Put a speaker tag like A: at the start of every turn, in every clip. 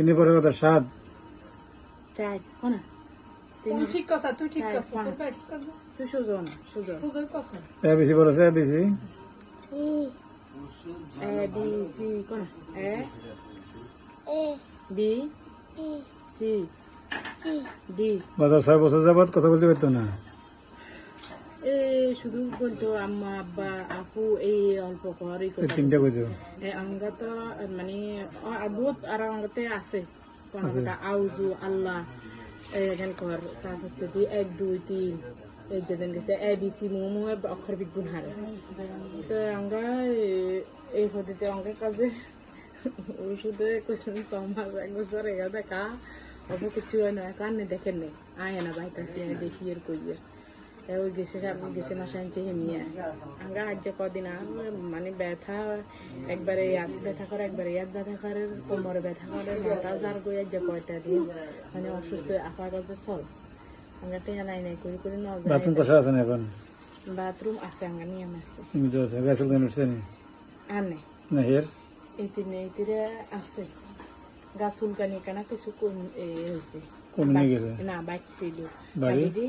A: তিনের পরে কত সাত
B: চার কোনা তিন
C: ঠিক কথা তুই ঠিক কথা
B: পাঁচ।
C: তোর পেট করব।
B: তুই সোজো না সোজো
C: সুন্দর কথা
A: এ বেশি বলেছে এ বেশি।
B: এ বি সি কোনা A
D: A
B: B C
D: C.
B: D.
A: গত ছয় বছর যাবৎ কথা বলতে পারতো না।
B: এ শুধু বলতো আম্মা আব্বা আপু এই অল্প কর এই
A: তিনটা
B: তো মানে বহুত আর আঙ্গাতে আছে। আউজু আল্লাহ এখান কর তারপর যদি এক দুই তিন এই যেদিন গেছে এ বি সি মোমো অক্ষর বিগুণ হারে তো আঙ্গা এই পদ্ধতি অঙ্কের কাজে ওষুধে কোশ্চেন সমাজ এক বছর এগা দেখা অব কিছু হয় না কান দেখেন নে আয় না বাইতাছি দেখি এর কইয়ে এ ওই গেছে গেছে মাসে আনছে হেমিয়ে কদিন মানে ব্যথা একবারে ইয়াদ ব্যথা করে একবারে ইয়াদ ব্যথা করে কোমরে ব্যথা করে মাথা যার গই আজ কয়টা দিন মানে অসুস্থ আপার কাছে সব টেয়া নাই নাই করি করে ন
A: বাথরুম কষা আছে না এখন?
B: বাথরুম আছে আঙ্গা নিয়ম আছে।
A: এমনি আছে গাছ উঠে উঠছে নি?
B: আনে
A: না। হের?
B: আছে। গাছ উলকানি কেন কিছু কম হয়েছে
A: কমে গেছে?
B: না
A: বাড়ি?
B: বাড়ি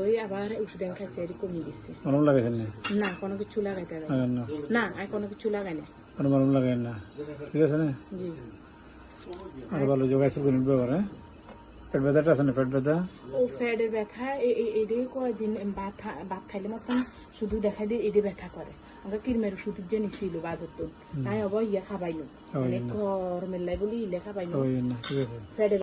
B: ওই আবার ওষুধ খাইছে এটি কমে গেছে
A: মরম লাগাইছেন না
B: না কোনো কিছু লাগাইতে
A: না
B: না আর কোনো কিছু লাগাই না
A: কোনো মরম লাগাই না ঠিক আছে না
B: জি
A: আর ভালো যোগাই সুখ ব্যবহার হ্যাঁ পেট ব্যথাটা আছে না পেট ব্যথা
B: ও ব্যথা এটাই কয়দিন ভাত ভাত খাইলে মতন শুধু দেখা দিয়ে এটি ব্যথা করে আমাকে কিরমের যে নিছিল বাজার তো ইয়া খাবাইলো মানে ঘর মেলাই বলি ইলে খাবাইলো